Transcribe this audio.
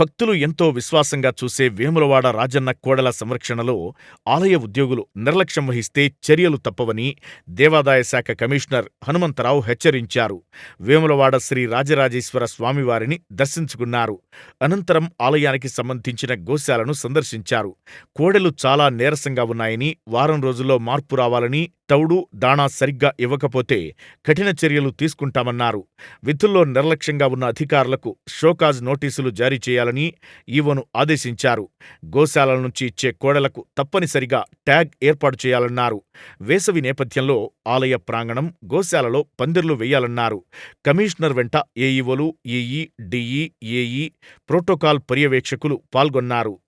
భక్తులు ఎంతో విశ్వాసంగా చూసే వేములవాడ రాజన్న కోడల సంరక్షణలో ఆలయ ఉద్యోగులు నిర్లక్ష్యం వహిస్తే చర్యలు తప్పవని దేవాదాయ శాఖ కమిషనర్ హనుమంతరావు హెచ్చరించారు. వేములవాడ శ్రీ రాజరాజేశ్వర స్వామివారిని దర్శించుకున్నారు. అనంతరం ఆలయానికి సంబంధించిన గోశాలను సందర్శించారు. కోడెలు చాలా నీరసంగా ఉన్నాయని, వారం రోజుల్లో మార్పు రావాలని, తౌడు, దాణా సరిగ్గా ఇవ్వకపోతే కఠిన చర్యలు తీసుకుంటామన్నారు. విధుల్లో నిర్లక్ష్యంగా ఉన్న అధికారులకు షోకాజ్ నోటీసులు జారీ చేయాలని ఈవోను ఆదేశించారు. గోశాలల నుంచి ఇచ్చే కోడలకు తప్పనిసరిగా ట్యాగ్ ఏర్పాటు చేయాలన్నారు. వేసవి నేపథ్యంలో ఆలయ ప్రాంగణం, గోశాలలో పందిర్లు వేయాలన్నారు. కమిషనర్ వెంట ఏఈఓలు ఈఈ, డిఈ ఏఈ, ప్రోటోకాల్ పర్యవేక్షకులు పాల్గొన్నారు.